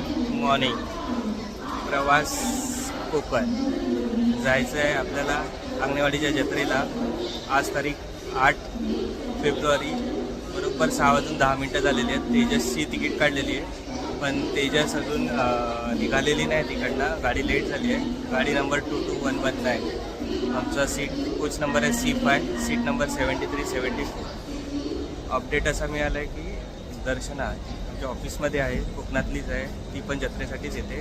Good morning. प्रवास कोकण. जायचं आहे आपल्याला अंगणेवाडीच्या जत्रेला. आज तारीख आठ फेब्रुवारी. बरोबर सहा वाजून दहा मिनटं झालेली आहेत. तेजसची तिकीट काढलेली आहे. पण तेजस अजून निघालेली नाही तिकडनं. गाडी लेट झाली आहे. गाडी number two two one one nine आमचा सीट कोच नंबर आहे C five. Seat number seventy three seventy four update असा मिळाला आहे की दर्शना आमच्या ऑफिसमध्ये आहे कोकणातलीच आहे. ती पण जत्रेसाठीच येते.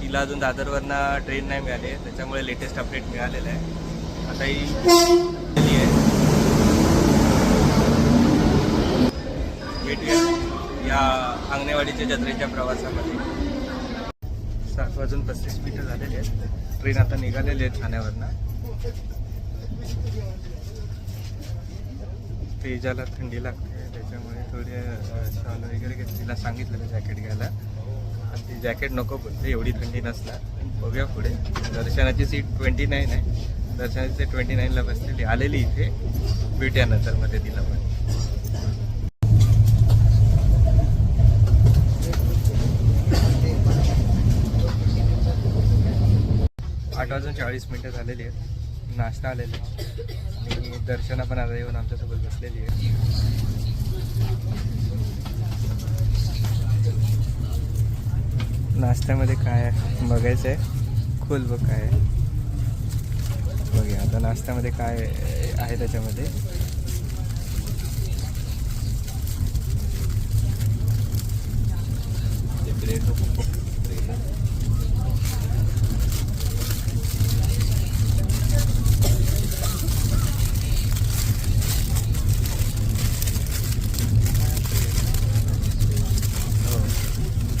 तिला अजून दादरवरनं ट्रेन नाही मिळाली त्याच्यामुळे लेटेस्ट अपडेट मिळालेलं आहे. आता ही आहे. भेटूया. या अंगणेवाडीच्या जत्रेच्या प्रवासामध्ये. सात वाजून पस्तीस मिनिटं झालेली आहेत. ट्रेन आता निघालेली आहे ठाण्यावरनं. तेजाला थंडी लागते. त्याच्यामुळे थोडे शॉल वगैरे घेतली. तिला सांगितलेलं जॅकेट घ्यायला. आणि ती जॅकेट नको बोलते एवढी थंडी नसणार बघूया पुढे. दर्शनाची सीट ट्वेंटी नाईन आहे. दर्शनाची ट्वेंटी नाईनला बसलेली आलेली इथे. भेटूया नंतर मध्ये तिला पण. आठ वाजून चाळीस मिनटं झालेली आहेत. नाश्ता आलेला आहे. आणि दर्शना पण आता येऊन आमच्यासोबत बसलेली आहे नाश्त्यामध्ये काय आहे? बघायचं आहे खोल बघ काय आहे. बघूया आता नाश्त्यामध्ये काय आहे त्याच्यामध्ये? ब्रेड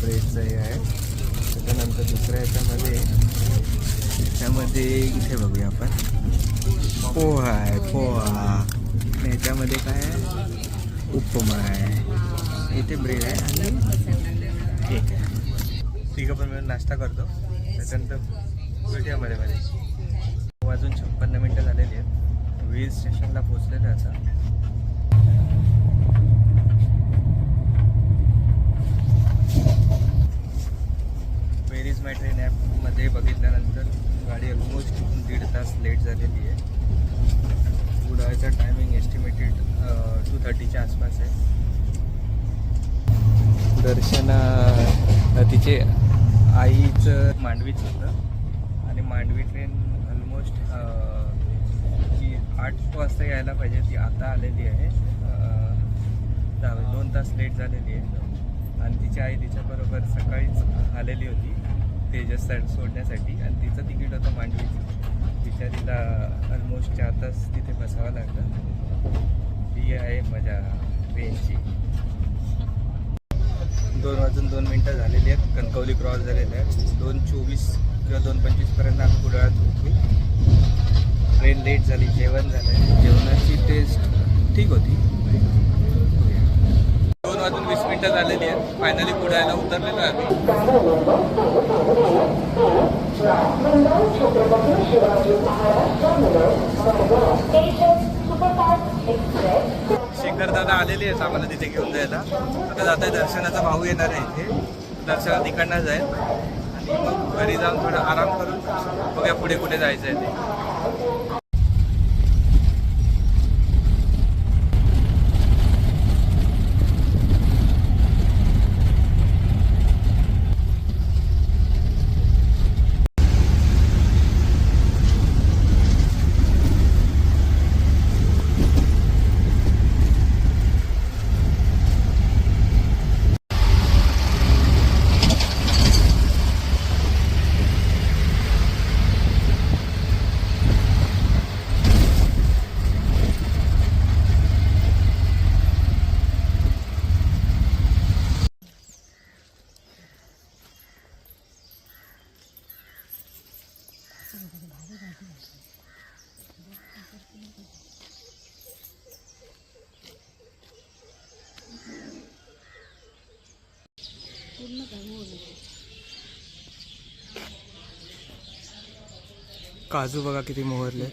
ब्रेडचं हे आहे. त्याच्यानंतर दुसऱ्या याच्यामध्ये त्यामध्ये इथे बघूया आपण. पोहा आहे पोहा. आणि याच्यामध्ये काय आहे? उपमा आहे. इथे ब्रेड आहे आणि केक आहे. तिघं पण मिळून नाश्ता करतो. त्याच्यानंतर भेटूया मध्ये मध्ये. वाजून छप्पन्न मिनटं झालेली आहेत. वीज स्टेशनला पोचलेलं आहे आता वेर इज माय ट्रेन ॲपमध्ये बघितल्यानंतर गाडी ऑलमोस्ट दीड तास लेट झालेली आहे उडायचा टायमिंग एस्टिमेटेड टू थर्टीच्या आसपास आहे. दर्शना तिचे आईचं मांडवीच होतं. आणि मांडवी ट्रेन ऑलमोस्ट जी आठ वाजता यायला पाहिजे ती आता आलेली आहे. दोन तास लेट झालेली आहे. आणि तिची आई तिच्याबरोबर सकाळीच आलेली होती तेजस सोडण्यासाठी. आणि तिचं तिकीट होतं मांडवीचं. मला ऑलमोस्ट चार तास तिथे बसावं लागलं. ही आहे माझ्या ट्रेनची दोन वाजून दोन मिनटं झालेली आहेत. कणकवली क्रॉस झालेले आहेत दोन चोवीस किंवा दोन पंचवीसपर्यंत आम्ही कुडाळात उठू ट्रेन लेट झाली जेवण झालं. जेवणाची टेस्ट ठीक होती. दोन वाजून वीस मिनटं झालेली आहेत. फायनली कुडाळला उतरलेलो शेखर दादा आलेले आहेत आम्हाला तिथे घेऊन जायला. आता जाता दर्शनाचा भाऊ येणार आहे इथे. दर्शनात तिकडनं जाईल. आणि मग घरी जाऊन थोडा आराम करून बघा पुढे कुठे जायचं आहे ते. काजू बघा किती मोहरले.